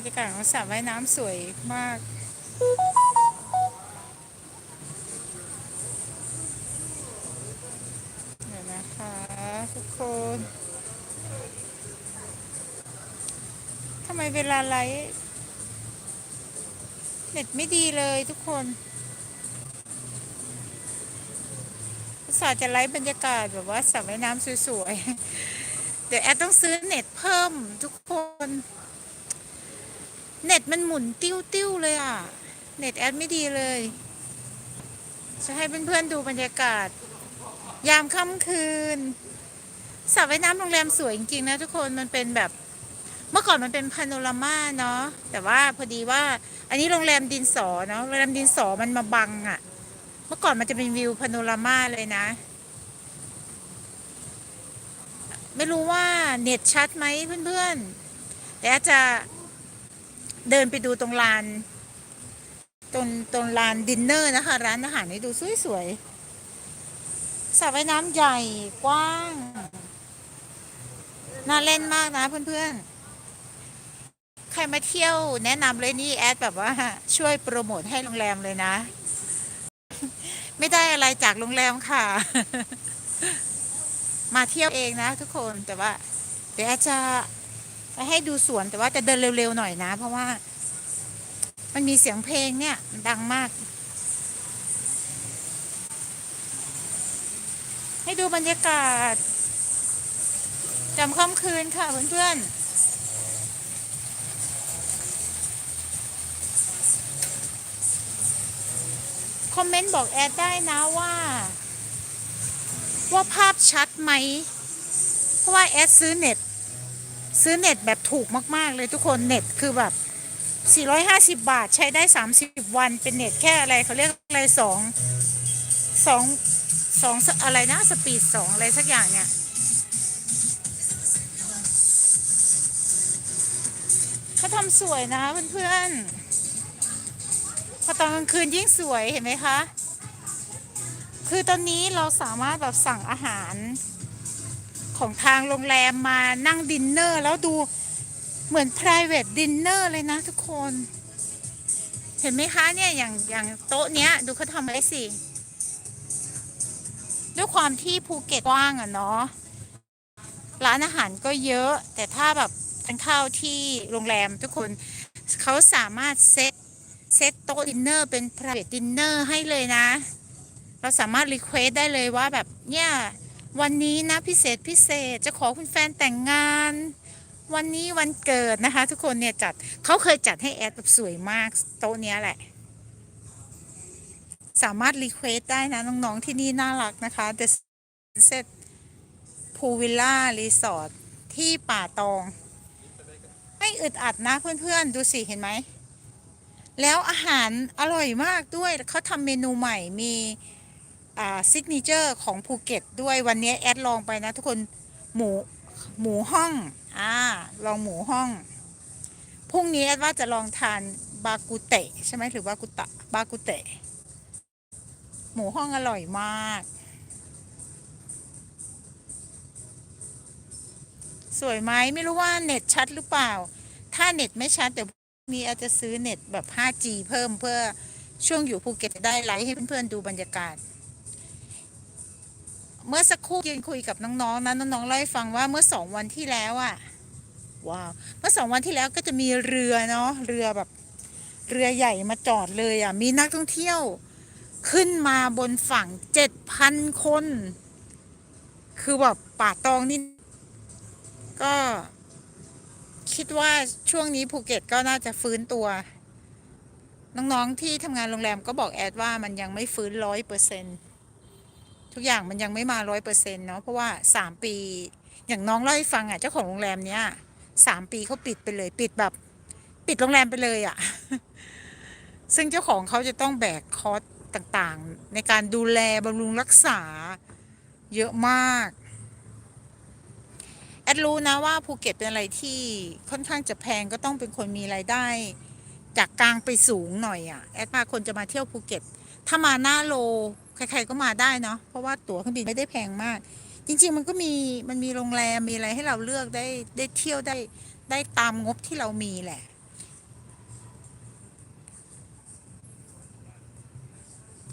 รรยากาศของสระว่ายน้ำสวยมาก เดี๋ยวนะคะทุกคนทำไมเวลาไลฟ์เน็ตไม่ดีเลยทุกคนอุตส่าห์จะไลฟ์บรรยากาศแบบว่าสระว่ายน้ำสวยๆ เดี๋ยวแอดต้องซื้อเน็ตเพิ่มทุกคน เน็ตมันหมุนติ้วๆเลยอะ เน็ตแอดไม่ดีเลย จะให้เพื่อนๆดูบรรยากาศ ยามค่ำคืนสระว่ายน้ำโรงแรมสวยจริงๆนะทุกคนมันเป็นแบบเมื่อก่อนมันเป็นพาโนรามาเนาะแต่ว่าพอดีว่า อันนี้โรงแรมดินสอเนาะโรงแรมดินสอมันมาบังอะ่ะ เมื่อก่อนมันจะเป็นวิวพาโนรามาเลยนะ ไม่รู้ว่าเน็ตชัดไหมเพื่อนๆ แต่จะ เดินไปดูตรงลานตรงตรงลานดินเนอร์นะคะ ร้านอาหารให้ดูสวยๆสระว่ายน้ำใหญ่กว้าง น่าเล่นมากนะเพื่อนๆ ใครมาเที่ยวแนะนำเลยนี่แอดแบบว่าช่วยโปรโมทให้โรงแรมเลยนะ ไม่ได้อะไรจากโรงแรมค่ะ มาเที่ยวเองนะทุกคนแต่ว่า เดี๋ยวแอดจะ ไปให้ดูสวนแต่ว่าจะเดินเร็วๆหน่อยนะ เพราะว่า มันมีเสียงเพลงเนี่ยมันดังมาก ให้ดูบรรยากาศจำค่ำคืนค่ะเพื่อนๆคอมเมนต์บอกแอดได้นะว่า ว่าภาพชัดไหม เพราะว่าแอดซื้อเน็ต ซื้อเน็ตแบบถูกมาก ๆ เลยทุกคนเน็ตคือแบบ 450 บาทใช้ได้ 30 วันเป็นเน็ตแค่อะไรเขาเรียกอะไรสองสองสองอะไรนะสปีดสองอะไรสักอย่างเนี่ยเขาทำสวยนะเพื่อนๆพอตอนกลางคืนยิ่งสวยเห็นไหมคะ คือตอนนี้เราสามารถแบบสั่งอาหาร ของทางโรงแรมมานั่งดินเนอร์แล้วดูเหมือน private dinner เลยนะทุกคน เห็นไหมคะเนี่ยอย่างอย่างโต๊ะเนี้ย ดูเขาทำไว้สิ ด้วยความที่ภูเก็ตกว้างอะเนาะร้านอาหารก็เยอะ แต่ถ้าแบบทานข้าวที่โรงแรมทุกคนเขาสามารถเซตเซตโต๊ะดินเนอร์เป็น private dinner ให้เลยนะ เราสามารถรีเควสได้เลยว่าแบบเนี่ย วันนี้นะพิเศษพิเศษจะขอคุณแฟนแต่งงาน วันนี้วันเกิดนะคะ ทุกคนเนี่ยจัดเขาเคยจัดให้แอดแบบสวยมากโต๊ะเนี้ยแหละ สามารถรีเควสได้นะ น้อง ๆ ที่นี่น่ารักนะคะ The Sunset Pool Villa Resort ที่ป่าตอง ไม่อึดอัดนะเพื่อน ๆ ดูสิ เห็นไหม แล้วอาหารอร่อยมากด้วยเขาทำเมนูใหม่มี ซิกเนเจอร์ของภูเก็ตด้วยวันนี้แอดลองไปนะทุกคนหมูหมูห้องอ่าลองหมูห้องพรุ่งนี้แอดว่าจะลองทานบากุเตะใช่ไหมหรือบากุตะบากุเตะ หมูห้องอร่อยมาก สวยไหมไม่รู้ว่าเน็ตชัดหรือเปล่า ถ้าเน็ตไม่ชัดเดี๋ยวพรุ่งนี้อาจจะซื้อเน็ตแบบ 5G เพิ่มเพื่อช่วงอยู่ภูเก็ตได้ไลฟ์ให้เพื่อนๆดูบรรยากาศ เมื่อสักครู่ยืนคุยกับน้องๆนะน้องๆเล่าให้ฟังว่าเมื่อสองวันที่แล้วอะว้าวเมื่อสองวันที่แล้วก็จะมีเรือเนาะเรือแบบเรือใหญ่มาจอดเลยอะมีนักท่องเที่ยว ขึ้นมาบนฝั่งเจ็ดพันคน คือแบบป่าตองนี่ก็คิดว่าช่วงนี้ภูเก็ตก็น่าจะฟื้นตัว น้องๆที่ทำงานโรงแรมก็บอกแอดว่ามันยังไม่ฟื้นร้อยเปอร์เซ็นต์ ทุกอย่างมันยังไม่มาร้อยเปอร์เซ็นต์เนาะเพราะว่าสามปี อย่างน้องเล่าให้ฟังอะเจ้าของโรงแรมเนี้ยสามปีเขาปิดไปเลย ปิดแบบปิดโรงแรมไปเลยอะ ซึ่งเจ้าของเขาจะต้องแบกคอสต่างๆ ในการดูแลบำรุงรักษาเยอะมาก แอดรู้นะว่าภูเก็ตเป็นอะไรที่ค่อนข้างจะแพงก็ต้องเป็นคนมีรายได้ จากกลางไปสูงหน่อยอะ่ะ แอดพาคนจะมาเที่ยวภูเก็ต ถ้ามาหน้าโล ใครๆก็มาได้เนาะเพราะว่าตั๋วเครื่องบินไม่ได้แพงมาก จริง ๆ มันก็มีมันมีโรงแรมมีอะไรให้เราเลือกได้ได้เที่ยวได้ได้ตามงบที่เรามีแหละ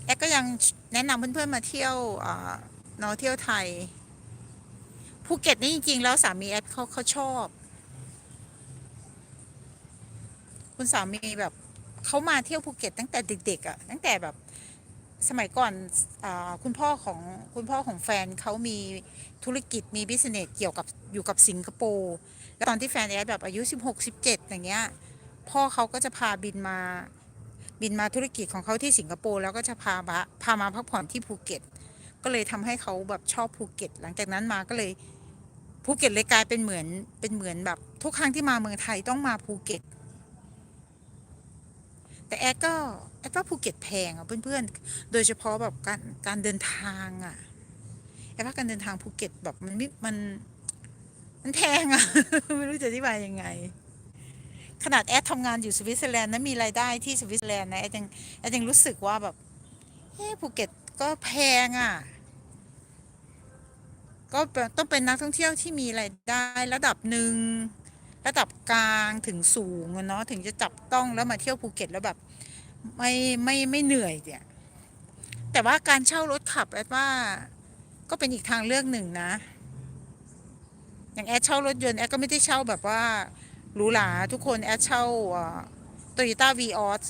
แอดก็ยังแนะนำเพื่อนๆมาเที่ยวเนอเที่ยวไทยภูเก็ตนี่จริงๆ แล้วสามีแอดเขาเขาชอบ คุณสามีแบบเขามาเที่ยวภูเก็ตตั้งแต่เด็กๆอะ่ะตั้งแต่แบบ สมัยก่อนอคุณพ่อของคุณพ่อของแฟนเขามีธุรกิจมีบิสเนสเกี่ยวกับอยู่กับสิงคโปร์แล้วตอนที่แฟนแอดแบบอายุ 16 17 อย่างเงี้ยพ่อเขาก็จะพาบินมาบินมาธุรกิจของเขาที่สิงคโปร์แล้วก็จะพามาพามาพักผ่อนที่ภูเก็ต ก็เลยทำให้เขาแบบชอบภูเก็ต หลังจากนั้นมาก็เลยภูเก็ตเลยกลายเป็นเหมือนเป็นเหมือนแบบทุกครั้งที่มาเมืองไทยต้องมาภูเก็ต แต่แอดก็ ดว่าภูเก็ตแพงอะเพื่อนๆ โดยเฉพาะแบบการการเดินทางอะแอดว่าการเดินทางภูเก็ตแบบมันไม่มันมันแพงอะ ไม่รู้จะอธิบายยังไง ขนาดแอดทำงานอยู่สวิตเซอร์แลนด์นะมีรายได้ที่สวิตเซอร์แลนด์นะแอดยังแอดยังรู้สึกว่าแบบเฮ้ภูเก็ตก็แพงอะก็ต้องเป็นนักท่องเที่ยวที่มีรายได้ระดับหนึ่งระดับกลางถึงสูงเนาะถึงจะจับต้องแล้วมาเที่ยวภูเก็ตแล้วแบบ ไม่ไม่ไม่เหนื่อยเนี่ยแต่ว่าการเช่ารถขับแอดว่า ก็เป็นอีกทางเลือกหนึ่งนะ อย่างแอดเช่ารถยนต์แอดก็ไม่ได้เช่าแบบว่าหรูหราทุกคนแอดเช่าโตโยต้าวีออส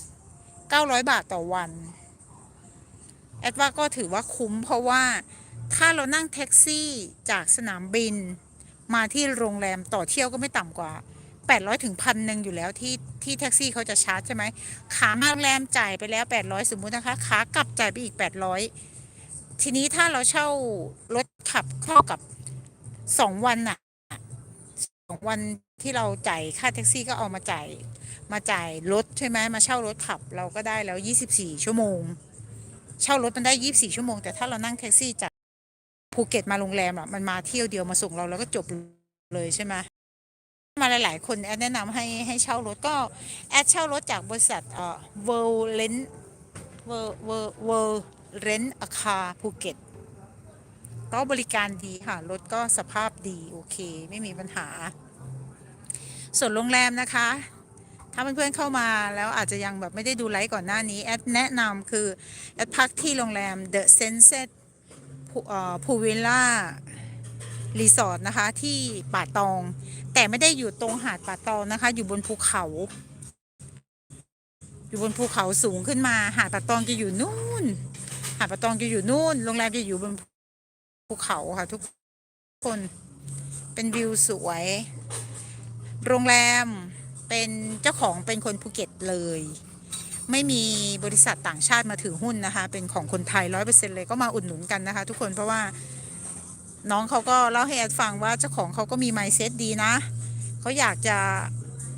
เก้าร้อยบาทต่อวัน แอดว่าก็ถือว่าคุ้มเพราะว่าถ้าเรานั่งแท็กซี่จากสนามบิน มาที่โรงแรมต่อเที่ยวก็ไม่ต่ำกว่า 800ถึงพันหนึ่งอยู่แล้วที่ที่แท็กซี่เขาจะชาร์จใช่ไหมขามาโรงแรมจ่ายไปแล้ว800สมมุตินะคะขากลับจ่ายไปอีก800ทีนี้ถ้าเราเช่ารถขับเข้ากับ2วันน่ะสองวันที่เราจ่ายค่าแท็กซี่ก็เอามาจ่ายมาจ่ายรถใช่ไหมมาเช่ารถขับเราก็ได้แล้ว24ชั่วโมง เช่ารถมันได้24ชั่วโมง แต่ถ้าเรานั่งแท็กซี่จากภูเก็ตมาโรงแรมอะมันมาเที่ยวเดียวมาส่งเราแล้วก็จบเลยใช่ไหม มาหลาย ๆ คนแอดแนะนำให้ให้เช่ารถก็แอดเช่ารถจากบริษัทเอ่อ World Rent World World World Rent a Car ภูเก็ตก็บริการดีค่ะ รถก็สภาพดี โอเค ไม่มีปัญหา ส่วนโรงแรมนะคะ ถ้าเพื่อนๆเข้ามาแล้วอาจจะยังแบบไม่ได้ดูไลฟ์ก่อนหน้านี้ แอดแนะนำคือ แอดพักที่โรงแรม The Sunset พูวิลล่า รีสอร์ทนะคะ ที่ป่าตอง แต่ไม่ได้อยู่ตรงหาดป่าตองนะคะ อยู่บนภูเขา อยู่บนภูเขาสูงขึ้นมา หาดป่าตองจะอยู่นู่น หาดป่าตองจะอยู่นู่นโรงแรมจะอยู่บนภูเขาค่ะทุกคนเป็นวิวสวย โรงแรมเป็นเจ้าของเป็นคนภูเก็ตเลย ไม่มีบริษัทต่างชาติมาถือหุ้นนะคะ เป็นของคนไทยร้อยเปอร์เซ็นเลยก็มาอุดหนุนกันนะคะ ทุกคนเพราะว่า น้องเขาก็เล่าให้แอดฟังว่าเจ้าของเขาก็มีไมเซ็ตดีนะเขาอยากจะ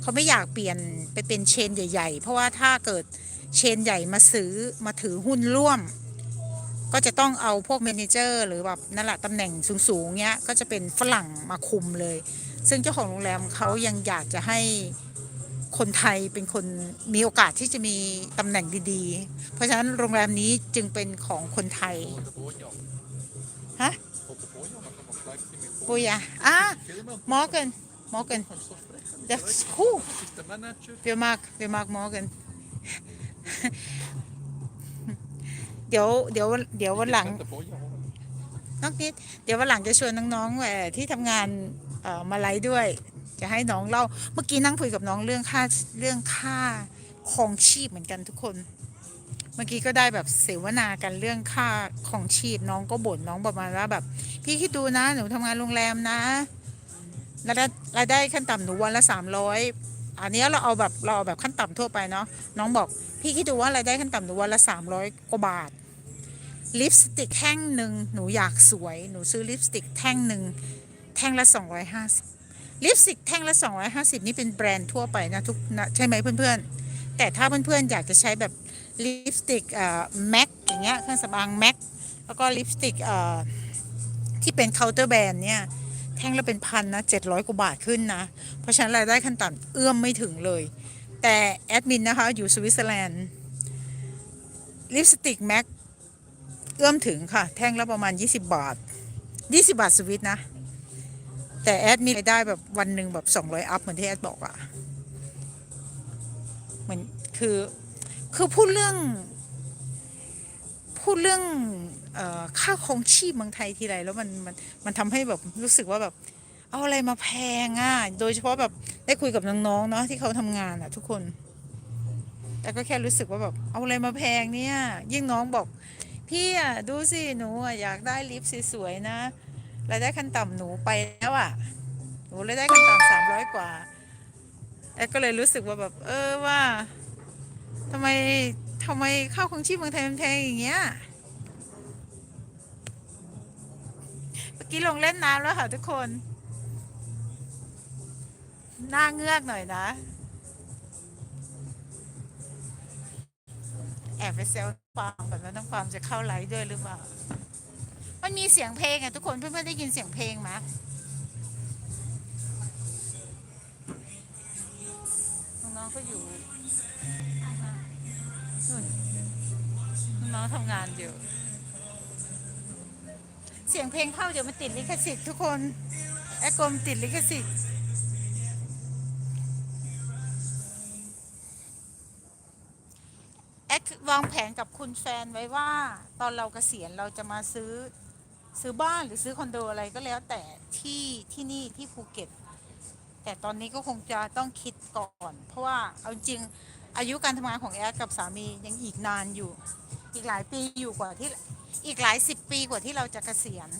เขาไม่อยากเปลี่ยนไปเป็นเชนใหญ่ ๆ เพราะว่าถ้าเกิดเชนใหญ่มาซื้อมาถือหุ้นร่วม ก็จะต้องเอาพวกเมนเจอร์หรือแบบนั่นแหละตำแหน่งสูงๆเงี้ยก็จะเป็นฝรั่งมาคุมเลย ซึ่งเจ้าของโรงแรมเขายังอยากจะให้คนไทยเป็นคนมีโอกาสที่จะมีตำแหน่งดีๆ เพราะฉะนั้นโรงแรมนี้จึงเป็นของคนไทยฮะ ปุยอะอะมอร์กันมอร์กันเดี๋ยวคู่ is de manager. เวียมากเวียมากมอร์กันเดี๋ยวเดี๋ยวเดี๋ยววันหลังน้องนิดเดี๋ยววันหลังจะชวนน้องๆเอ่ที่ทำงานเอมาไลฟ์ด้วย จะให้น้องเล่า เมื่อกี้นั่งคุยกับน้องเรื่องค่าเรื่องค่าครองชีพเหมือนกันทุกคน มื่อกี้ก็ได้แบบเสวนากันเรื่องค่าครองชีพน้องก็บ่นน้องประมาณว่าแบบ พี่คิดดูนะหนูทำงานโรงแรมนะรายได้รายได้ขั้นต่ำหนูวันละสามร้อยอันนี้เราเอาแบบเราเอาแบบขั้นต่ำทั่วไปเนาะน้องบอก พี่คิดดูว่ารายได้ขั้นต่ำหนูวันละสามร้อยกว่าบาทลิปสติกแท่งหนึ่งหนูอยากสวยหนูซื้อลิปสติกแท่งหนึ่งแท่งละ250ลิปสติกแท่งละ250นี่เป็นแบรนด์ทั่วไปนะทุกนะใช่ไหมเพื่อนๆแต่ถ้าเพื่อนๆอยากจะใช้แบบ ลิปสติกเอ่อแม็กอย่างเงี้ยเครื่องสำอางแม็กแล้วก็ลิปสติกเอ่อที่เป็นเคาน์เตอร์แบรนด์เนี่ยแท่งละเป็นพันนะ700กว่าบาทขึ้นนะ เพราะฉะนั้นรายได้ขั้นต่ำเอื้อมไม่ถึงเลย แต่แอดมินนะคะอยู่สวิตเซอร์แลนด์ลิปสติกแม็กเอื้อมถึงค่ะ แท่งละประมาณ 20 บาท 20 บาทสวิตนะ แต่แอดมีรายได้แบบวันหนึ่งแบบ 200 อัพเหมือนที่แอดบอกอะเหมือนคือ คือพูดเรื่อง พูดเรื่องออค่าครองชีพเมืองไทยทีไรแล้วมันมันมันทำให้แบบรู้สึกว่าแบบ เอาอะไรมาแพงอะ โดยเฉพาะแบบได้คุยกับน้องๆเนาะที่เขาทำงานอะ ทุกคน แต่ก็แค่รู้สึกว่าแบบเอาอะไรมาแพงเนี่ย ยิ่งน้องบอก พี่อะดูสิหนูอะอยากได้ลิปสวยๆนะรายได้ขั้นต่ำหนูไปแล้วอะหนูรายได้ขั้นต่ำสามร้อยกว่าแอดก็เลยรู้สึกว่าแบบ เออว่า ทำไมทำไมข้าวของชีพเมืองไทยมันแพงอย่างเงี้ยเมื่อกี้ลงเล่นน้ำแล้วค่ะทุกคนหน้าเงือกหน่อยนะ แอบไปเซลฟาร์มแบบนั้นน้องฟาร์มจะเข้าไลฟ์ด้วยหรือเปล่า มันมีเสียงเพลงอะทุกคนเพื่อนๆได้ยินเสียงเพลงไหมน้องๆก็อยู่ น้องทำงานอยู่ เสียงเพลงเข้าเดี๋ยวมันติดลิขสิทธิ์ทุกคนแอกรมติดลิขสิทธิ์แอดวางแผนกับคุณแฟนไว้ว่า ตอนเราเกษียณเราจะมาซื้อซื้อบ้านหรือซื้อคอนโดอะไรก็แล้วแต่ที่ที่นี่ที่ภูเก็ต แต่ตอนนี้ก็คงจะต้องคิดก่อน เพราะว่าเอาจริง อายุการทำงานของแอดกับสามียังอีกนานอยู่ อีกหลายปีอยู่กว่าที่อีกหลายสิบปีกว่าที่เราจะเกษียณ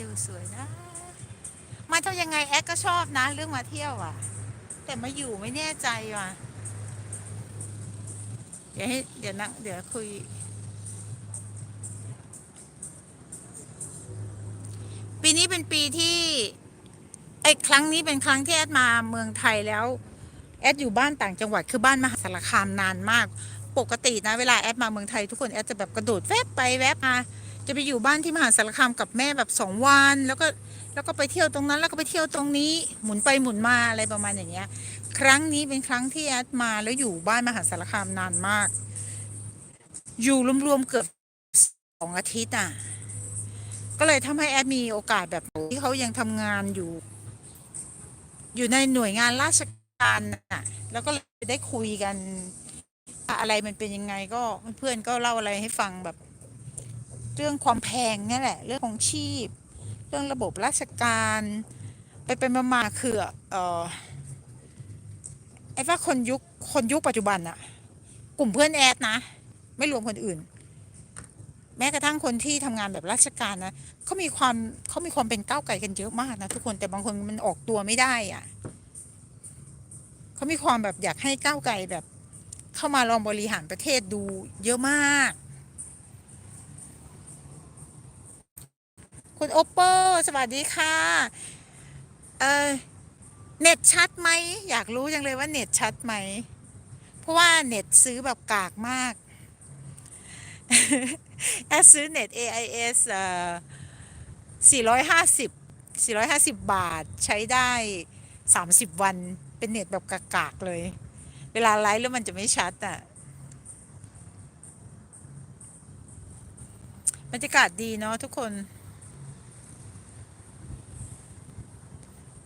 ดูสวยนะ มาเท่ายังไงแอดก็ชอบนะ เรื่องมาเที่ยวอะ แต่มาอยู่ไม่แน่ใจว่ะ เดี๋ยวให้เดี๋ยวนะเดี๋ยวคุยปีนี้เป็นปีที่ ไอ้ครั้งนี้เป็นครั้งที่แอดมาเมืองไทยแล้ว แอดอยู่บ้านต่างจังหวัดคือบ้านมหาสารคามนานมาก ปกตินะเวลาแอดมาเมืองไทยทุกคนแอดจะแบบกระโดดแวบไปแวบมาจะไปอยู่บ้านที่มหาสารคามกับแม่แบบสองวันแล้วก็แล้วก็ไปเที่ยวตรงนั้นแล้วก็ไปเที่ยวตรงนี้หมุนไปหมุนมาอะไรประมาณอย่างเงี้ย ครั้งนี้เป็นครั้งที่แอดมาแล้วอยู่บ้านมหาสารคามนานมาก อยู่รวมๆเกือบสองอาทิตย์อะ ก็เลยทำให้แอดมีโอกาสแบบที่เขายังทำงานอยู่ อยู่ในหน่วยงานราชการน่ะ แล้วก็ได้คุยกัน อะไรมันเป็นยังไงก็เพื่อนก็เล่าอะไรให้ฟังแบบ เรื่องความแพงนี่แหละ เรื่องของชีพ เรื่องระบบราชการ ไปไปมามาคือเออไอ้ว่าคนยุคคนยุคปัจจุบันอะกลุ่มเพื่อนแอดนะ ไม่รวมคนอื่น แม้กระทั่งคนที่ทำงานแบบราชการนะเขามีความเขามีความเป็นก้าวไกลกันเยอะมากนะทุกคนแต่บางคนมันออกตัวไม่ได้อะเขามีความแบบอยากให้ก้าวไกลแบบ เข้ามาลองบริหารประเทศดูเยอะมาก คุณโอปโปสวัสดีค่ะเออเน็ตชัดไหมอยากรู้จังเลยว่าเน็ตชัดไหมเพราะว่าเน็ตซื้อแบบกากมาก แอดซื้อเน็ต AIS เอ่อ450 450 บาทใช้ได้ 30 วันเป็นเน็ตแบบกากๆเลย เวลาไลฟ์แล้วมันจะไม่ชัดอะบรรยากาศดีเนาะทุกคน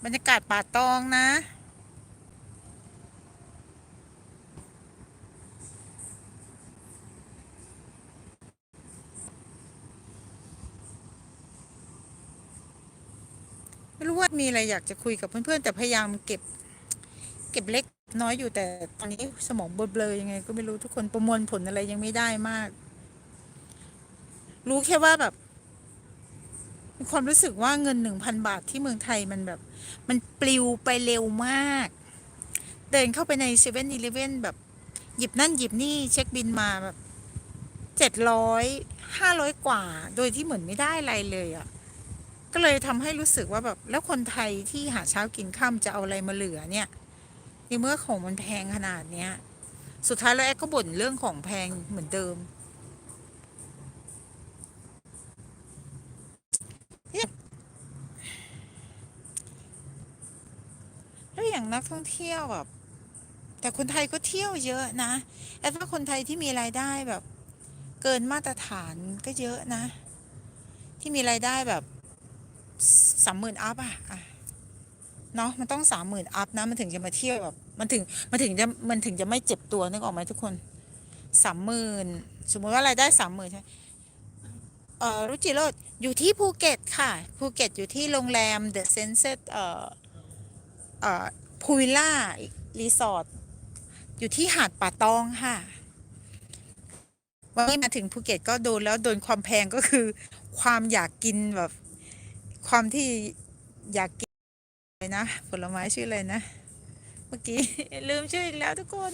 บรรยากาศป่าตองนะ ไม่รู้ว่ามีอะไรอยากจะคุยกับเพื่อนๆ แต่พยายามเก็บ เก็บเล็กน้อยอยู่แต่ตอนนี้สมองเบลอๆยังไง ก็ไม่รู้ทุกคนประมวลผลอะไรยังไม่ได้มาก รู้แค่ว่าแบบมีความรู้สึกว่าเงินหนึ่งพันบาทที่เมืองไทยมันแบบ มันปลิวไปเร็วมาก เดินเข้าไปในเซเว่นอีเลฟเว่นแบบ หยิบนั่นหยิบนี่เช็คบินมาแบบเจ็ดร้อยห้าร้อยกว่า โดยที่เหมือนไม่ได้อะไรเลยอะ่ะ ก็เลยทำให้รู้สึกว่าแบบแล้วคนไทยที่หาเช้ากินข้ามจะเอาอะไรมาเหลือเนี่ยในเมื่อของมันแพงขนาดเนี้ย สุดท้ายแล้วแอดก็บ่นเรื่องของแพงเหมือนเดิมแล้วอย่างนักท่องเที่ยวแบบแต่คนไทยก็เที่ยวเยอะนะแอดว่าคนไทยที่มีรายได้แบบ เกินมาตรฐานก็เยอะนะ ที่มีรายได้แบบ สามหมื่นอัพอะอะเนาะมันต้องสามหมื่นอัพนะมันถึงจะมาเที่ยวแบบมันถึงมันถึงจะมันถึงจะไม่เจ็บตัวนึกออกไหมทุกคนสามหมื่นสมมติว่ารายได้สามหมื่นใช่เอ่อรุจิโรดอยู่ที่ภูเก็ตค่ะภูเก็ตอยู่ที่โรงแรมเดอะเซนเซตเอ่อเอ่อพูวิลล่ารีสอร์ทอยู่ที่หาดป่าตองค่ะวันนี้มาถึงภูเก็ตก็โดนแล้วโดนความแพงก็คือ ความอยากกินแบบ ความที่อยากกินอะไรนะ ผลไม้ชื่ออะไรนะ เมื่อกี้ ลืมชื่ออีกแล้วทุกคน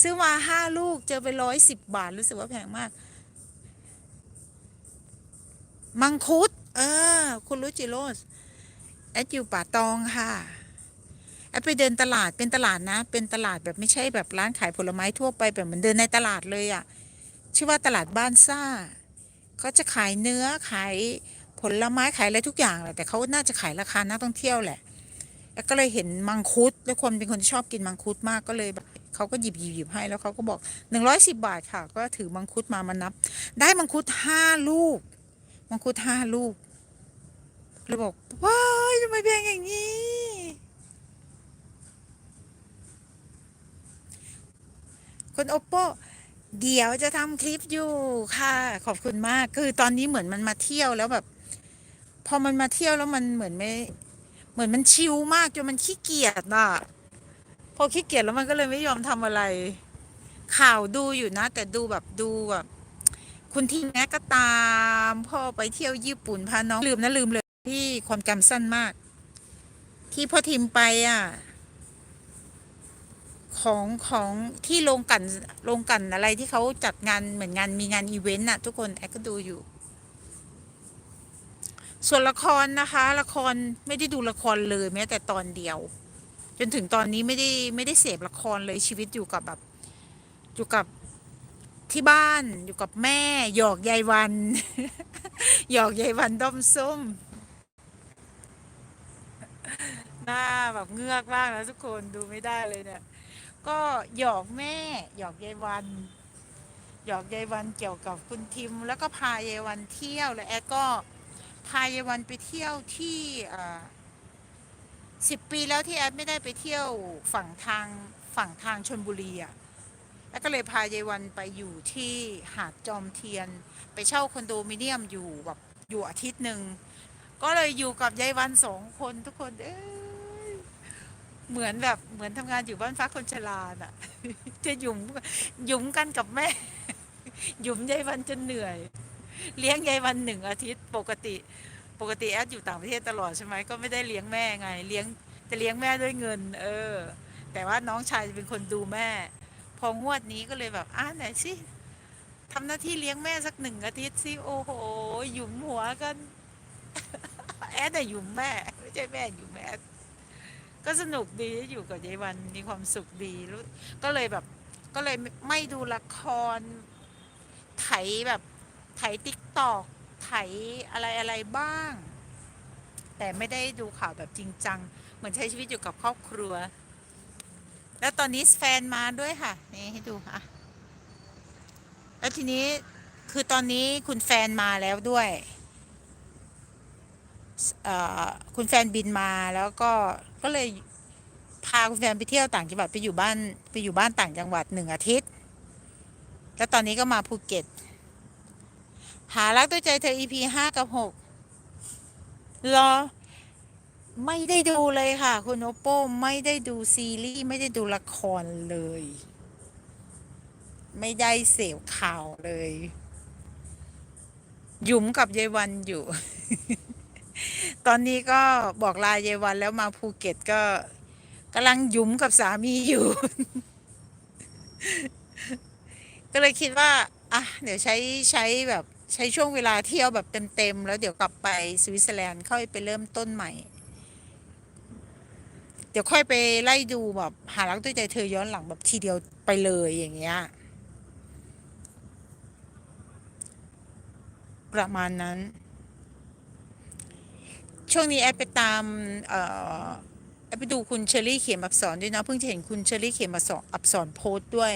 ซื้อมาห้าลูกเจอไปร้อยสิบบาท รู้สึกว่าแพงมาก มังคุด เออ คุณรู้จิโรสแอดอยู่ป่าตองค่ะแอดไปเดินตลาดเป็นตลาดนะ เป็นตลาดแบบไม่ใช่แบบร้านขายผลไม้ทั่วไปแบบเหมือนเดินในตลาดเลยอะ่ะ ชื่อว่าตลาดบ้านซ่าเขาจะขายเนื้อขาย ผลไม้ขายอะไรทุกอย่างแหละแต่เขาน่าจะขายราคานักท่องเที่ยวแหละ แล้วก็เลยเห็นมังคุด แล้วคนเป็นคนชอบกินมังคุดมากก็เลยแบบเขาก็หยิบหยิบหยิบให้แล้วเขาก็บอกหนึ่งร้อยสิบาทค่ะ ก็ถือมังคุดมามานับ ได้มังคุดห้าลูก มังคุดห้าลูกเลยบอกว้ายทำไมแพงอย่างนี้คุณโอปโปเดี๋ยวจะทำคลิปอยู่ค่ะ ขอบคุณมาก คือตอนนี้เหมือนมันมาเที่ยวแล้วแบบ พอมันมาเที่ยวแล้วมันเหมือนไม่ เหมือนมันชิลมากจนมันขี้เกียจอะ พอขี้เกียจแล้วมันก็เลยไม่ยอมทำอะไร ข่าวดูอยู่นะ แต่ดูแบบดูแบบคุณทีแม็กก็ตาม พ่อไปเที่ยวญี่ปุ่นพาน้องลืมนะลืมเลยที่ความจำสั้นมาก ที่พ่อทิมไปอะของของที่โรงกันโรงกันอะไรที่เขาจัดงานเหมือนงานมีงานอีเวนต์น่ะ ทุกคนแอดก็ดูอยู่ ส่วนละครนะคะ ละครไม่ได้ดูละครเลยแม้แต่ตอนเดียว จนถึงตอนนี้ไม่ได้ไม่ได้เสพละครเลยชีวิตอยู่กับแบบอยู่กับที่บ้านอยู่กับแม่ หยอกยายวัน หยอกยายวันด้อมส้ม หน้าแบบเงือกมากนะทุกคนดูไม่ได้เลยเนี่ย ก็หยอกแม่ หยอกยายวันหยอกยายวันเกี่ยวกับคุณทิม แล้วก็พายายวันเที่ยวแล้วแอก็ พายายวันไปเที่ยวที่สิบปีแล้วที่แอดไม่ได้ไปเที่ยวฝั่งทางฝั่งทางชนบุรีอะแล้วก็เลยพายายวันไปอยู่ที่หาดจอมเทียน ไปเช่าคอนโดมิเนียมอยู่แบบอยู่อาทิตย์หนึ่งก็เลยอยู่กับยายวันสองคนทุกคนเอ้ยเหมือนแบบเหมือนทำงานอยู่บ้านพักคนชราน่ะ จะหยุมหยุมกันกับแม่ หยุมยายวันจนเหนื่อย เลี้ยงยายวันหนึ่งอาทิตย์ปกติปกติแอดอยู่ต่างประเทศตลอดใช่ไหมก็ไม่ได้เลี้ยงแม่ไง เลี้ยงจะเลี้ยงแม่ด้วยเงิน เออ แต่ว่าน้องชายจะเป็นคนดูแม่ พองวดนี้ก็เลยแบบอ่าไหนสิทำหน้าที่เลี้ยงแม่สักหนึ่งอาทิตย์สิโอ้โหหยุมหัวกัน แอดแต่ะอยู่แม่ไม่ใช่แม่อยู่แม่ก็สนุกดีอยู่กับยายวันมีความสุขดีก็เลยแบบ ก็เลยไม่ดูละครไถแบบ ไถติ๊กตอกไถอะไรอะไรบ้าง แต่ไม่ได้ดูข่าวแบบจริงจัง เหมือนใช้ชีวิตอยู่กับครอบครัว แล้วตอนนี้แฟนมาด้วยค่ะ นี่ให้ดูค่ะ แล้วทีนี้คือตอนนี้คุณแฟนมาแล้วด้วยคุณแฟนบินมาแล้วก็ก็เลยพาคุณแฟนไปเที่ยวต่างจังหวัดไปอยู่บ้านไปอยู่บ้านต่างจังหวัดหนึ่งอาทิตย์ แล้วตอนนี้ก็มาภูเก็ต หารักด้วยใจเธอ EP ห้ากับหกรอ ไม่ได้ดูเลยค่ะ คุณโอโป้ไม่ได้ดูซีรีส์ไม่ได้ดูละครเลย ไม่ได้เสพข่าวเลย หยุมกับยายวันอยู่ ตอนนี้ก็บอกลายายวันแล้วมาภูเก็ตก็กำลังหยุมกับสามีอยู่ ก็เลยคิดว่า อะ เดี๋ยวใช้ใช้แบบ ใช้ช่วงเวลาเที่ยวแบบเต็มๆ แล้วเดี๋ยวกลับไปสวิตเซอร์แลนด์ค่อยไปเริ่มต้นใหม่ เดี๋ยวค่อยไปไล่ดูแบบหารักด้วยใจเธอย้อนหลังแบบทีเดียวไปเลยอย่างเงี้ยประมาณนั้น ช่วงนี้แอดไปตามเอ่อแอดไปดูคุณเชอรี่เขียนอักษรด้วยนะเพิ่งจะเห็นคุณเชอรี่เขียนอักษรอักษรโพสต์ด้วย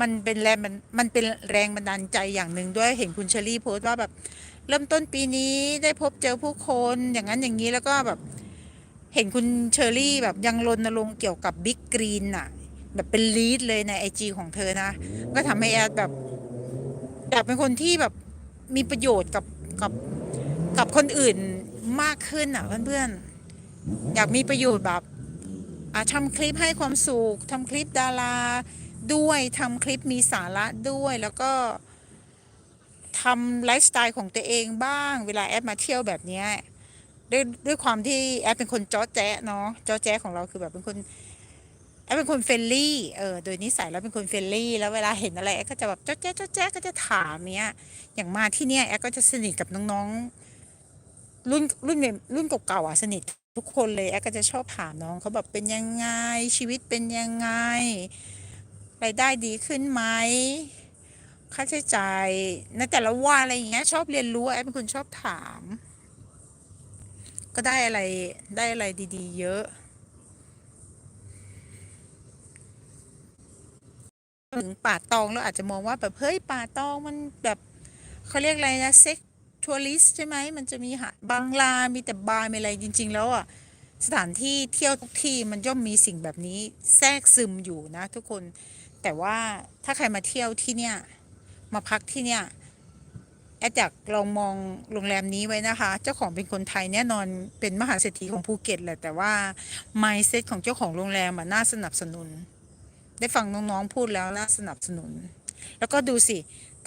มันเป็นแรงมันมันเป็นแรงบันดาลใจอย่างหนึ่งด้วยเห็นคุณเชอรี่โพสต์ว่าแบบเริ่มต้นปีนี้ได้พบเจอผู้คนอย่างนั้นอย่างนี้แล้วก็แบบเห็นคุณเชอรี่แบบยังรณรงค์เกี่ยวกับบิ๊กกรีนอะแบบเป็นลีดเลยในไอจของเธอนะ ก็ทำให้แอดแบบอยากเป็นคนที่แบบมีประโยชน์กับกับกับคนอื่นมากขึ้นอะเพื่อนๆอยากมีประโยชน์แบบอะทำคลิปให้ความสุขทำคลิปดารา ด้วยทำคลิปมีสาระด้วยแล้วก็ทำไลฟ์สไตล์ของตัวเองบ้าง เวลาแอดมาเที่ยวแบบนี้ด้วยด้วยความที่แอดเป็นคนจ้อแจ๊ะเนาะจ้อแจ๊ะของเราคือแบบเป็นคนแอปเป็นคนเฟรนลี่เออโดยนิสัยแล้วเป็นคนเฟรนลี่แล้วเวลาเห็นอะไรแอปก็จะแบบจ้าแจ๊ะจ้าแจ๊ะก็จะถามเนี้ย อย่างมาที่เนี่ยแอปก็จะสนิทกับน้องๆ รุ่นรุ่นรุ่นเก่าๆอะสนิททุกคนเลยแอปก็จะชอบถามน้องเขาแบบเป็นยังไงชีวิตเป็นยังไง รายได้ดีขึ้นไหมค่าใช้จ่ายในแต่ละวันอะไรอย่างเงี้ยชอบเรียนรู้แอปเป็นคนชอบถาม ก็ได้อะไรได้อะไรดี ๆ เยอะถึงป่าตองเราอาจจะมองว่าแบบเฮ้ยป่าตองมันแบบเขาเรียกอะไรนะเซ็กทัวริสใช่ไหมมันจะมีหาดบางลา มีแต่บาร์มีอะไรจริง ๆ แล้วอะสถานที่เที่ยวทุกที่มันย่อมมีสิ่งแบบนี้แทรกซึมอยู่นะทุกคน แต่ว่าถ้าใครมาเที่ยวที่เนี่ย มาพักที่เนี่ยแอดอยากลองมองโรงแรมนี้ไว้นะคะ เจ้าของเป็นคนไทยแน่นอนเป็นมหาเศรษฐีของภูเก็ตแหละแต่ว่า mindset ของเจ้าของโรงแรมอะน่าสนับสนุน ได้ฟังน้องๆพูดแล้วน่าสนับสนุน แล้วก็ดูสิ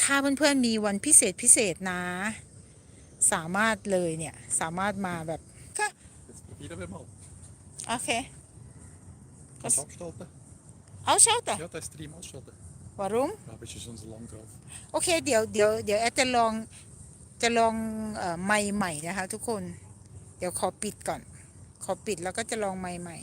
ถ้าเพื่อนๆมีวันพิเศษพิเศษนะ สามารถเลยเนี่ย สามารถมาแบบก็ Jetzt probieren wir mal. โอเค Kannst Was? abschalten? เอาเช่าแต่ Ja, das Stream ausschalten. วารุม Ja, bist du schon so lang drauf. โอเค เดี๋ยวเดี๋ยวเดี๋ยวแอดจะลองจะลองเอ่อไมค์ใหม่นะคะทุกคน เดี๋ยวขอปิดก่อน ขอปิดแล้วก็จะลองไมค์ใหม่